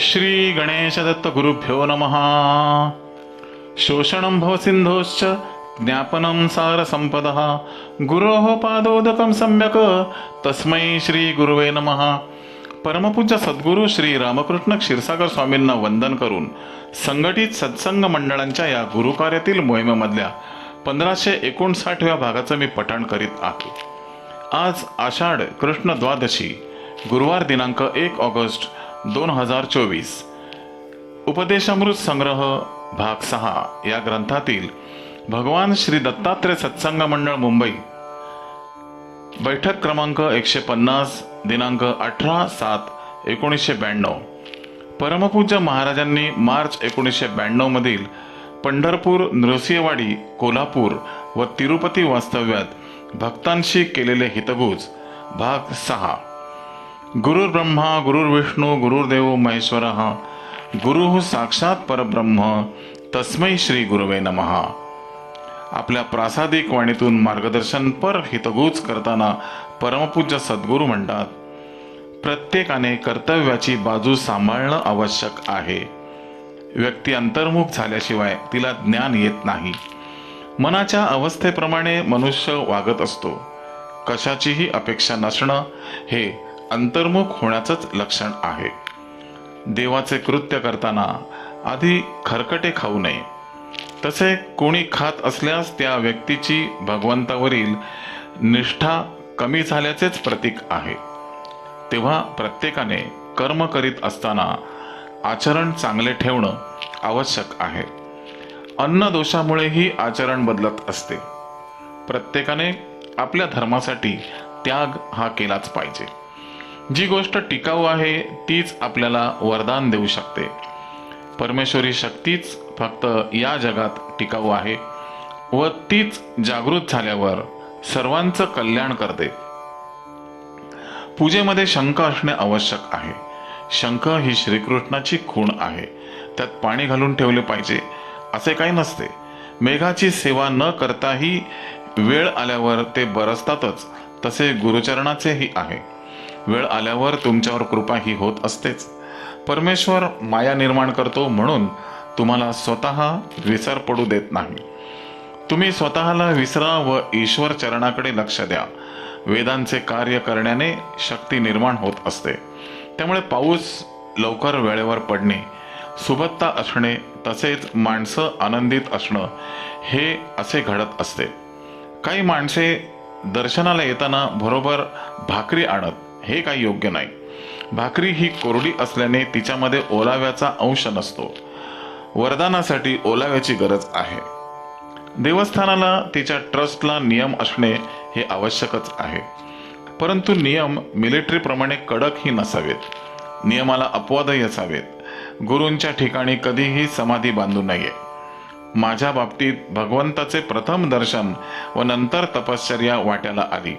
श्री गणेशदत्त गुरुभ्यो नमः। शोषणं भवसिन्धोश्च ज्ञापनं सारसम्पदः। गुरोः पादोदकं सम्यक् तस्मै श्रीगुरुवे नमः। परमपूज्य सद्गुरू श्री रामकृष्ण क्षीरसागर स्वामींना वंदन करून संघटित सत्संग मंडळांच्या या गुरुकार्यातील मोहिमेमधल्या पंधराशे एकोणसाठव्या भागाचं मी पठण करीत आहे. आज आषाढ कृष्ण द्वादशी गुरुवार दिनांक एक ऑगस्ट दोन हजार चोवीस. उपदेशामृत संग्रह भाग सहा या ग्रंथातील भगवान श्री दत्तात्रय सत्संग मंडळ मुंबई. बैठक क्रमांक एकशे पन्नास दिनांक अठरा सात एकोणीसशे ब्याण्णव. परमपूज्य महाराजांनी मार्च एकोणीसशे ब्याण्णवमधील पंढरपूर नृसिंहवाडी कोल्हापूर व तिरुपती वास्तव्यात भक्तांशी केलेले हितगुज भाग सहा. गुरुर्ब्रह्मा गुरुर्विष्णू गुरुर्देव महेश्वर गुरु साक्षात परब्रह्म तस्मै श्री गुरुवे नमहा आपल्या प्रासादिक वाणीतून मार्गदर्शनपर हितगुज करताना परमपूज्य सद्गुरू म्हणतात प्रत्येकाने कर्तव्याची बाजू सांभाळणं आवश्यक आहे. व्यक्ती अंतर्मुख झाल्याशिवाय तिला ज्ञान येत नाही. मनाच्या अवस्थेप्रमाणे मनुष्य वागत असतो. कशाचीही अपेक्षा नसणं हे अंतर्मुख होण्याचंच लक्षण आहे. देवाचे कृत्य करताना आधी खरकटे खाऊ नये. तसे कोणी खात असल्यास त्या व्यक्तीची भगवंतावरील निष्ठा कमी झाल्याचेच प्रतीक आहे. तेव्हा प्रत्येकाने कर्म करीत असताना आचरण चांगले ठेवणं आवश्यक आहे. अन्न दोषामुळेही आचरण बदलत असते. प्रत्येकाने आपल्या धर्मासाठी त्याग हा केलाच पाहिजे. जी गोष्ट टिकाऊ आहे तीच आपल्याला वरदान देऊ शकते. परमेश्वरी शक्तीच फक्त या जगात टिकाऊ आहे व तीच जागृत झाल्यावर सर्वांचं कल्याण करते. पूजेमध्ये शंख असणे आवश्यक आहे. शंख ही श्रीकृष्णाची खूण आहे. त्यात पाणी घालून ठेवले पाहिजे असे काही नसते. मेघाची सेवा न करताही वेळ आल्यावर ते बरसतातच तसे गुरुचरणाचेही आहे. वेळ आल्यावर तुमच्यावर कृपा ही होत असतेच. परमेश्वर माया निर्माण करतो म्हणून तुम्हाला स्वतः विसर पडू देत नाही. तुम्ही स्वतःला विसरा व ईश्वर चरणाकडे लक्ष द्या. वेदांचे कार्य करण्याने शक्ती निर्माण होत असते. त्यामुळे पाऊस लवकर वेळेवर पडणे सुबत्ता असणे तसेच माणसं आनंदित असणं हे असे घडत असते. काही माणसे दर्शनाला येताना बरोबर भाकरी आणत हे काही योग्य नाही. भाकरी ही कोरडी असल्याने तिच्यामध्ये ओलाव्याचा अंश नसतो. वरदानासाठी ओलाव्याची गरज आहे. देवस्थानाला तिच्या ट्रस्टला नियम असणे हे आवश्यकच आहे. परंतु नियम मिलिटरीप्रमाणे कडकही नसावेत. नियमाला अपवादही असावेत. गुरूंच्या ठिकाणी कधीही समाधी बांधू नये. माझ्या बाबतीत भगवंताचे प्रथम दर्शन व नंतर तपश्चर्या वाट्याला आली.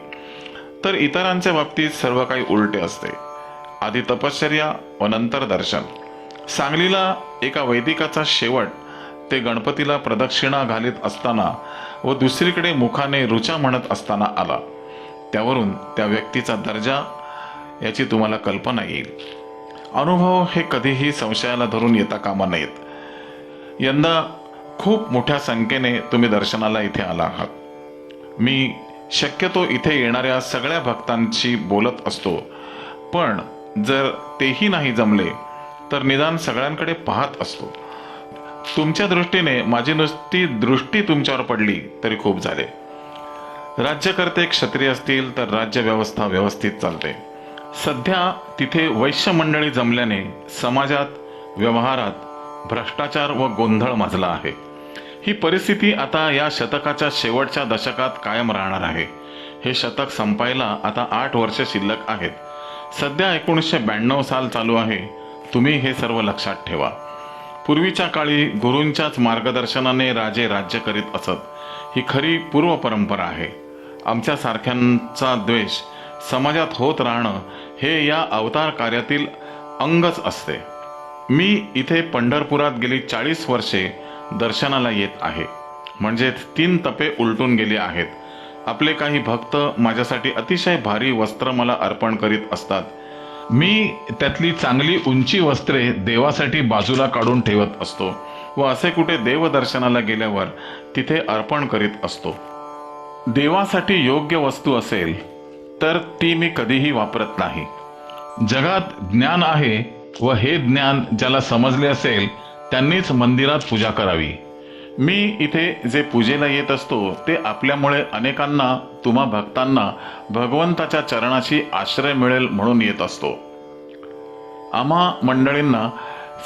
तर इतरांच्या बाबतीत सर्व काही उलटे असते. आधी तपश्चर्या व नंतर दर्शन. सांगलीला एका वैदिकाचा शेवट ते गणपतीला प्रदक्षिणा घालीत असताना व दुसरीकडे मुखाने रुचा म्हणत असताना आला. त्यावरून त्या व्यक्तीचा दर्जा याची तुम्हाला कल्पना येईल. अनुभव हे कधीही संशयाला धरून येता कामा नयेत. यंदा खूप मोठ्या संख्येने तुम्ही दर्शनाला इथे आला आहात. मी शक्यतो इथे येणाऱ्या सगळ्या भक्तांशी बोलत असतो. पण जर तेही नाही जमले तर निदान सगळ्यांकडे पाहत असतो. तुमच्या दृष्टीने माझी नुसती दृष्टी तुमच्यावर पडली तरी खूप झाले. राज्यकर्ते क्षत्रिय असतील तर राज्य व्यवस्था व्यवस्थित चालते. सध्या तिथे वैश्य मंडळी जमल्याने समाजात व्यवहारात भ्रष्टाचार व गोंधळ माजला आहे. ही परिस्थिती आता या शतकाच्या शेवटच्या दशकात कायम राहणार आहे. हे शतक संपायला आता आठ वर्ष शिल्लक आहेत. सध्या एकोणीसशे ब्याण्णव साल चालू आहे. तुम्ही हे सर्व लक्षात ठेवा. पूर्वीच्या काळी गुरूंच्याच मार्गदर्शनाने राजे राज्य करीत असत. ही खरी पूर्व परंपरा आहे. आमच्यासारख्यांचा द्वेष समाजात होत राहणं हे या अवतार कार्यातील अंगच असते. मी इथे पंढरपुरात गेली चाळीस वर्षे दर्शनाला येत आहे. म्हणजेच तीन तपे उलटून गेले आहेत. आपले काही भक्त माझ्यासाठी अतिशय भारी वस्त्र मला अर्पण करीत असतात. मी त्यातली चांगली उंची वस्त्रे देवासाठी बाजूला काढून ठेवत असतो व असे कुठे देवदर्शनाला गेल्यावर तिथे अर्पण करीत असतो. देवासाठी योग्य वस्तू असेल तर ती मी कधीही वापरत नाही. जगात ज्ञान आहे व हे ज्ञान ज्याला समजले असेल त्यांनीच मंदिरात पूजा करावी. मी इथे जे पूजेला येत असतो ते आपल्यामुळे अनेकांना तुम्हा भक्तांना भगवंताच्या चरणाशी आश्रय मिळेल म्हणून येत असतो. आम्हा मंडळींना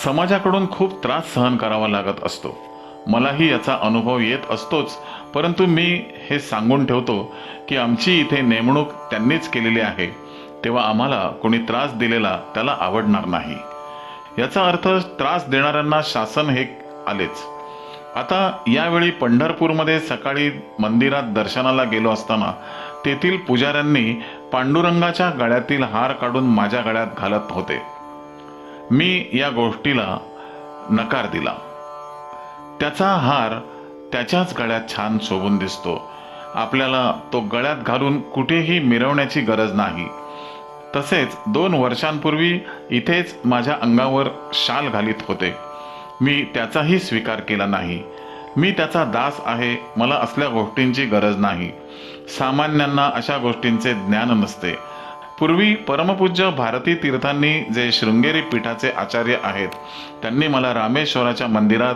समाजाकडून खूप त्रास सहन करावा लागत असतो. मलाही याचा अनुभव येत असतोच परंतु मी हे सांगून ठेवतो की आमची इथे नेमणूक त्यांनीच केलेली आहे. तेव्हा आम्हाला कोणी त्रास दिलेला त्याला आवडणार नाही. याचा अर्थ त्रास देणाऱ्यांना शासन हे आलेच. आता यावेळी पंढरपूरमध्ये सकाळी मंदिरात दर्शनाला गेलो असताना तेथील पुजाऱ्यांनी पांडुरंगाच्या गळ्यातील हार काढून माझ्या गळ्यात घालत होते. मी या गोष्टीला नकार दिला. त्याचा हार त्याच्याच गळ्यात छान शोभून दिसतो. आपल्याला तो गळ्यात घालून कुठेही मिरवण्याची गरज नाही. तसेच दोन वर्षांपूर्वी इथेच माझ्या अंगावर शाल घालीत होते. मी त्याचाही स्वीकार केला नाही. मी त्याचा दास आहे मला असल्या गोष्टींची गरज नाही. सामान्यांना अशा गोष्टींचे ज्ञान नसते. पूर्वी परमपूज्य भारती तीर्थांनी जे शृंगेरी पीठाचे आचार्य आहेत त्यांनी मला रामेश्वराच्या मंदिरात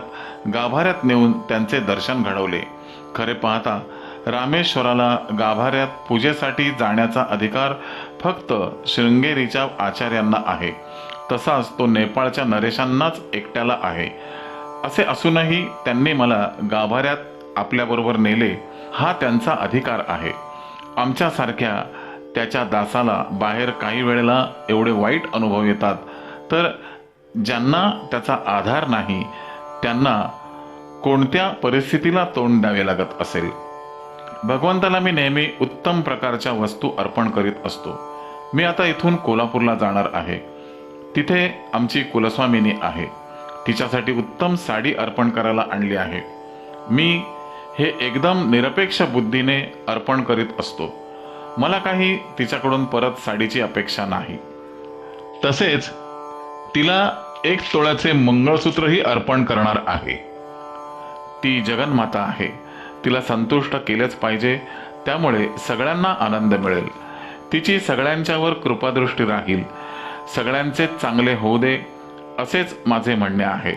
गाभाऱ्यात नेऊन त्यांचे दर्शन घडवले. खरे पाहता रामेश्वराला गाभाऱ्यात पूजेसाठी जाण्याचा अधिकार फक्त शृंगेरीच्या आचार्यांना आहे. तसाच तो नेपाळच्या नरेशांनाच एकट्याला आहे. असे असूनही त्यांनी मला गाभाऱ्यात आपल्याबरोबर नेले हा त्यांचा अधिकार आहे. आमच्यासारख्या त्याच्या दासाला बाहेर काही वेळेला एवढे वाईट अनुभव येतात तर ज्यांना त्याचा आधार नाही त्यांना कोणत्या परिस्थितीला तोंड द्यावे लागत असेल? भगवंताला मी नेहमी उत्तम प्रकारच्या वस्तू अर्पण करीत असतो. मी आता इथून कोल्हापूरला जाणार आहे. तिथे आमची कुलस्वामिनी आहे. तिच्यासाठी उत्तम साडी अर्पण करायला आणली आहे. मी हे एकदम निरपेक्ष बुद्धीने अर्पण करीत असतो. मला काही तिच्याकडून परत साडीची अपेक्षा नाही. तसेच तिला एक तोळ्याचे मंगळसूत्रही अर्पण करणार आहे. ती जगन्माता आहे. तिला संतुष्ट केलेच पाहिजे त्यामुळे सगळ्यांना आनंद मिळेल. तिची सगळ्यांच्यावर कृपादृष्टी राहील. सगळ्यांचे चांगले होऊ दे असेच माझे म्हणणे आहे.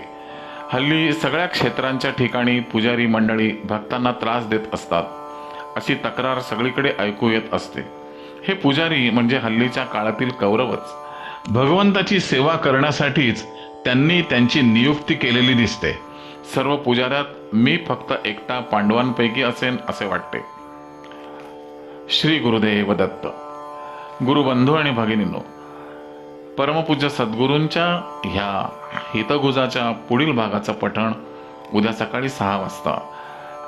हल्ली सगळ्या क्षेत्रांच्या ठिकाणी पुजारी मंडळी भक्तांना त्रास देत असतात. अशी तक्रार सगळीकडे ऐकू येत असते. हे पुजारी म्हणजे हल्लीच्या काळातील कौरवच. भगवंताची सेवा करण्यासाठीच त्यांनी त्यांची नियुक्ती केलेली दिसते. सर्व पुजाऱ्यात मी फक्त एकटा पांडवांपैकी असेन असे वाटते. श्री गुरुदेव दत्त गुरुबंधू आणि भगिनींनो परमपूज्य सद्गुरूंच्या ह्या हितगुजाच्या पुढील भागाचं पठण उद्या सकाळी सहा वाजता.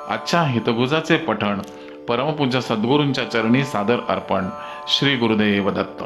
आजच्या हितगुजाचे पठण परमपूज्य सद्गुरूंच्या चरणी सादर अर्पण श्री गुरुदेव दत्त.